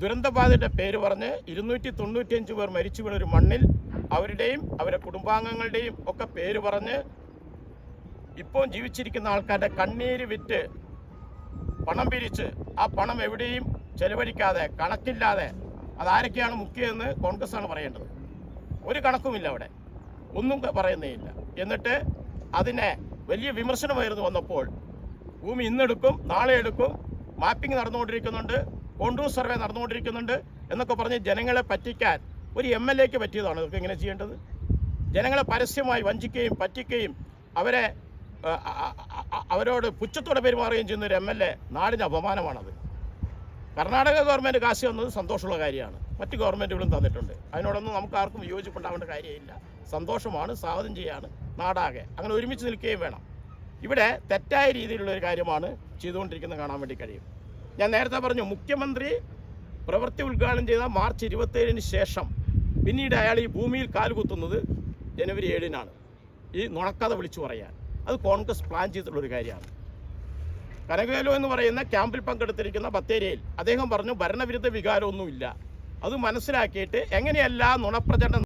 ദുരന്തബാധിതരുടെ പേര് പറഞ്ഞ് ഇരുന്നൂറ്റി തൊണ്ണൂറ്റിയഞ്ച് പേർ മരിച്ചു വീണൊരു മണ്ണിൽ അവരുടെയും അവരുടെ കുടുംബാംഗങ്ങളുടെയും ഒക്കെ പേര് പറഞ്ഞ് ഇപ്പോൾ ജീവിച്ചിരിക്കുന്ന ആൾക്കാരുടെ കണ്ണീര് വിറ്റ് പണം പിരിച്ച് ആ പണം എവിടെയും ചെലവഴിക്കാതെ കണക്കില്ലാതെ അതാരൊക്കെയാണ് മുഖ്യമെന്ന് കോൺഗ്രസ് ആണ് പറയേണ്ടത്. ഒരു കണക്കുമില്ല അവിടെ. ഒന്നും പറയുന്നേയില്ല. എന്നിട്ട് അതിനെ വലിയ വിമർശനമായിരുന്നു വന്നപ്പോൾ ഭൂമി ഇന്നെടുക്കും നാളെ എടുക്കും മാപ്പിംഗ് നടന്നുകൊണ്ടിരിക്കുന്നുണ്ട് കോണ്ടൂർ സർവേ നടന്നുകൊണ്ടിരിക്കുന്നുണ്ട് എന്നൊക്കെ പറഞ്ഞ് ജനങ്ങളെ പറ്റിക്കാൻ ഒരു എം എൽ എക്ക് പറ്റിയതാണ് ഇതൊക്കെ ഇങ്ങനെ ചെയ്യേണ്ടത്? ജനങ്ങളെ പരസ്യമായി വഞ്ചിക്കുകയും പറ്റിക്കുകയും അവരെ അവരോട് പുച്ഛത്തോടെ പെരുമാറുകയും ചെയ്യുന്ന ഒരു എം എൽ എ നാടിന് അപമാനമാണത്. കർണാടക ഗവൺമെന്റ് കാശ് തന്നത് സന്തോഷമുള്ള കാര്യമാണ്. മറ്റ് ഗവൺമെന്റുകളും തന്നിട്ടുണ്ട്. അതിനോടൊന്നും നമുക്ക് ആർക്കും യോജിപ്പുണ്ടാവേണ്ട കാര്യമില്ല. സന്തോഷമാണ് സ്വാഗതം ചെയ്യാണ് നാടാകെ. അങ്ങനെ ഒരുമിച്ച് നിൽക്കുകയും വേണം. ഇവിടെ തെറ്റായ രീതിയിലുള്ള ഒരു കാര്യമാണ് ചെയ്തുകൊണ്ടിരിക്കുന്നത് കാണാൻ വേണ്ടി കഴിയും. ഞാൻ നേരത്തെ പറഞ്ഞു മുഖ്യമന്ത്രി പ്രവൃത്തി ഉദ്ഘാടനം ചെയ്ത മാർച്ച് ഇരുപത്തേഴിന് ശേഷം പിന്നീട് അയാൾ ഈ ഭൂമിയിൽ കാലുകുത്തുന്നത് ജനുവരി ഏഴിനാണ്. ഈ നുണക്കഥ വിളിച്ചു പറയാൻ. അത് കോൺഗ്രസ് പ്ലാൻ ചെയ്തിട്ടുള്ളൊരു കാര്യമാണ്. കനകവേലു എന്ന് പറയുന്ന ക്യാമ്പിൽ പങ്കെടുത്തിരിക്കുന്ന ബത്തേരിയിൽ അദ്ദേഹം പറഞ്ഞു ഭരണവിരുദ്ധ വികാരമൊന്നുമില്ല. അത് മനസ്സിലാക്കിയിട്ട് എങ്ങനെയല്ല നുണപ്രചരണം